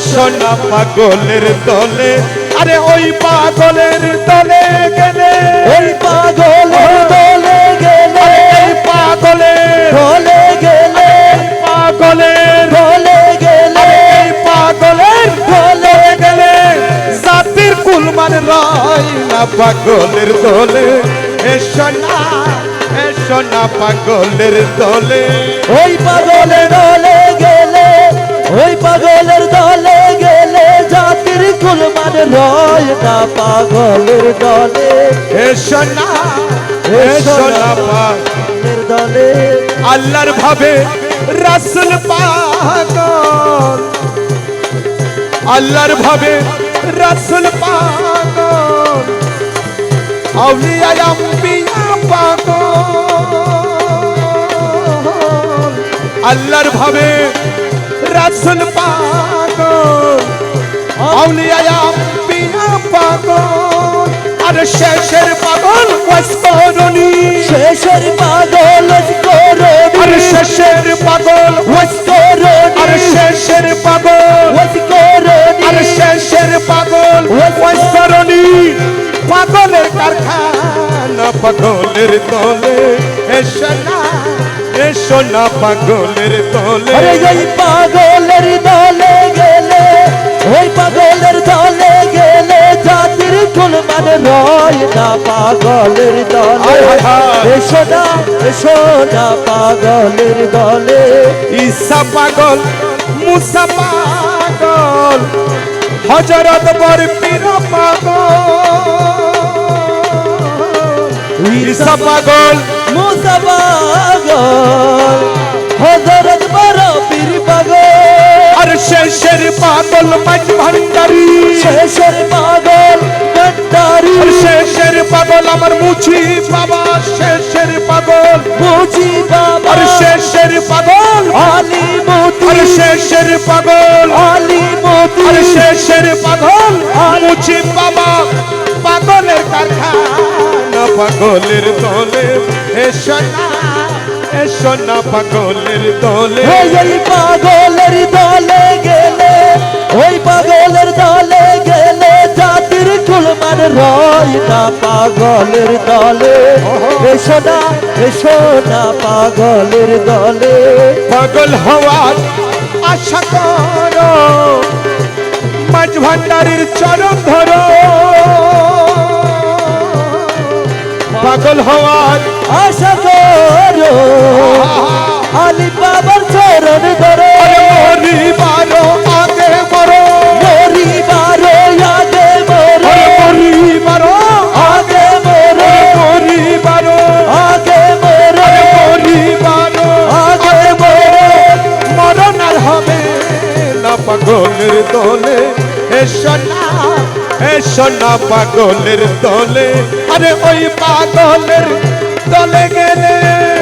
সোনা পাগলের দলে। আরে ওই পাগলের দলে গেলে। ওই পাগলের দলে গেলে। এই পাগলের দলে গেলে। পাগলের দলে গেলে। এই পাগলের দলে গেলে। জাতির কুলমান রয় না পাগলের দলে। এ সোনা এ সোনা পাগলের দলে। ওই পাগলের দলে গেলে। ওই পাগলের রয় না পাগলের দলে। এ সোনা এ সোনা পাগ পাগলের দলে। আল্লাহর ভাবে রাসুল পাগল। আল্লাহর ভাবে রাসুল পাগল। আউলিয়া আম্বিয়া পাগল। আল্লাহর ভাবে রাসুল পাগল। আউলিয়া পাগল। আর শেষের পাগল ওয়াসফরনি শেষের পাগল করো আরে শেষের পাগল আরে শেষের পাগল আরে শেষের পাগল ওয়াইসরণী পাগলের কারখানা পাগলের দলে এসো না এসো না পাগলের দলে আরে না পাগলের দলে। এসো না এসো না পাগলের দলে। ঈসা পাগল মুসা পাগল হজরত বর পীর পাগল। ঈসা পাগল। মুসা পাগল হজরত বড় পীর পাগল। আর শেষের পাগল মাঝ ভান্ডারি। শেষের পাগল গন্ডারি আর শেষের পাগল আমার মুছি বাবা শেষের পাগল। মুজি বাবা। শেষের পাগল। আলী মোতি। শেষের পাগল। আলী মোতি। শেষের পাগল। মুছি বাবা পাগলের কারখানা পাগলের দলে। এসো না এসো না পাগলের দলে। ওই না পাগলের দলে। এসো না এসো না পাগলের দলে। পাগল হওয়ার আশা করো মাঝ ভান্ডারির চরণ ধরো। পাগল হওয়ার আশা করো আলী বাবার চরণ পাগলের দলে। এসো না এসো না পাগলের দলে। আরে ওই পাগলের দলে গেলে।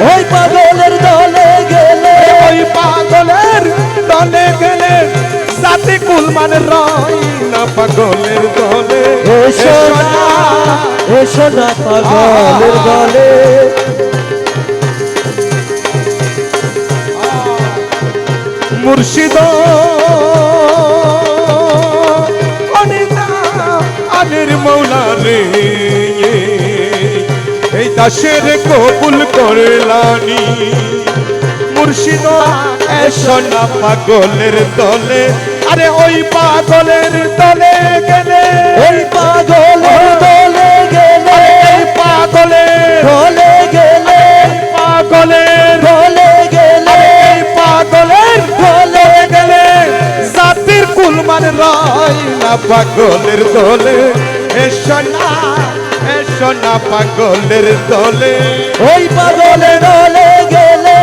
ওই পাগলের দলে গেলে। ওই পাগলের দলে গেলে। সাথে কুলমান রয় না পাগলের দলে। এসো না এসো না পাগলের দলে। মুর্শিদ। আনের মৌলা রে। এই দাসের কবুল করলানি। মুর্শিদ, এসো না পাগলের দলে। আরে ওই পাগলের দলে গেলে। ওই পাগলের পাগলের দলে। এসো না এসো না পাগলের দলে। ওই পাগলের দলে গেলে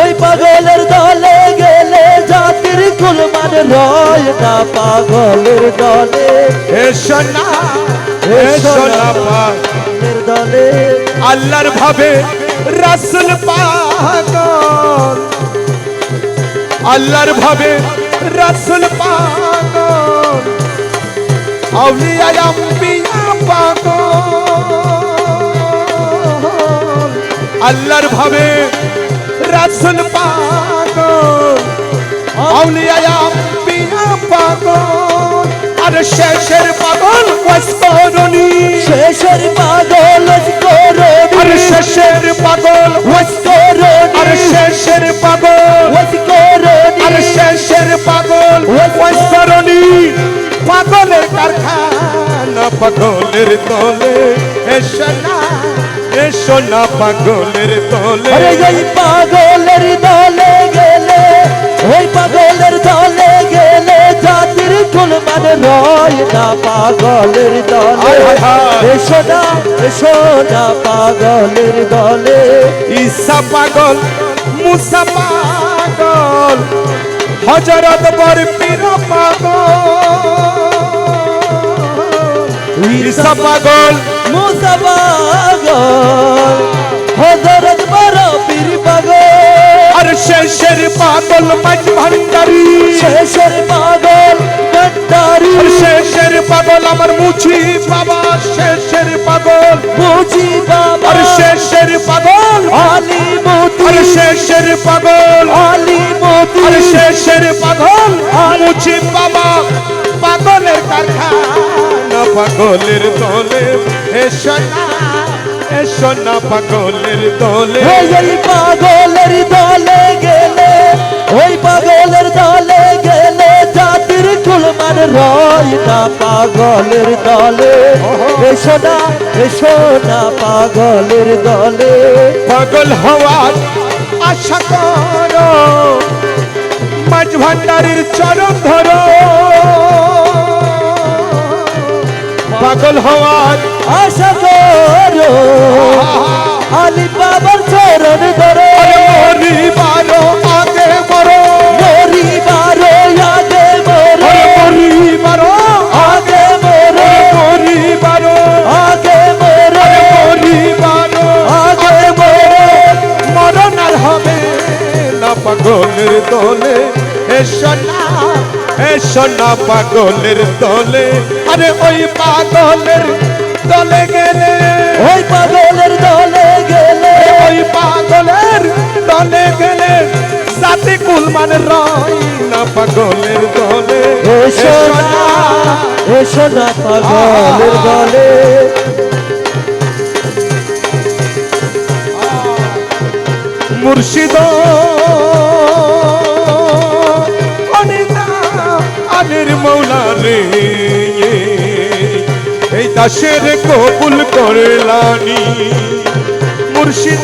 ওই পাগলের দলে গেলে জাতির কুলমান রয় না পাগলের দলে। এসো না এসো না পাগ পাগলের দলে। আল্লাহর ভাবে রাসুল পাগল। আল্লাহর ভাবে রাসুল পাগল। আউলিয়া আম্বিয়া পাগল। আল্লাহর ভাবে রাসুল পাগল। আউলিয়া আম্বিয়া পাগল। আর শেষের পাগল ওয়াসবরণী শেষের পাগল ওয়াসবরণী আর শেষের পাগল ওয়াসবরণী আর শেষের পাগল পাগলের কারখানা পাগলের দলে এসো না এসো না পাগলের তলে। ওই পাগলের দলে গেলে ওই পাগলের দলে গেলে জাতির কুল মানে রয় না পাগলের দলে। এসো না এসো না পাগলের দলে। ঈসা পাগল মুসা পাগল হজরত বর পীর পাগল মুসা পাগল। হজরত শেষের পাগল মাঝ ভান্ডারি। শেষের পাগল গন্ডারি আর শেষের পাগল আমার মুছি বাবা শেষের পাগল। বুঝি বাবা। আর শেষের পাগল। আলী মতি। আর শেষের পাগল। আলী মতি। আর শেষের পাগল। মুছি বাবা পাগলের কারখানা। পাগলের দলে এসো না এসো না পাগলের দলে। ওই পাগলের দলে। এসো না এসো না পাগলের দলে। পাগল হওয়ার আশা করো মাঝ ভান্ডারির চরণ ধরো। পাগল হওয়ার আশা করো আলী বাবার চরণ ধরো। পাগলের দলে এসো না এসো না পাগলের দলে। আরে ওই পাগলের দলে গেলে। ওই পাগলের দলে গেলে। ওই পাগলের দলে গেলে। সাথে কুলমান রয় না পাগলের দলে। এসো না এসো না পাগলের দলে। মুর্শিদ দাসের কবুল করলানি মুর্শিদ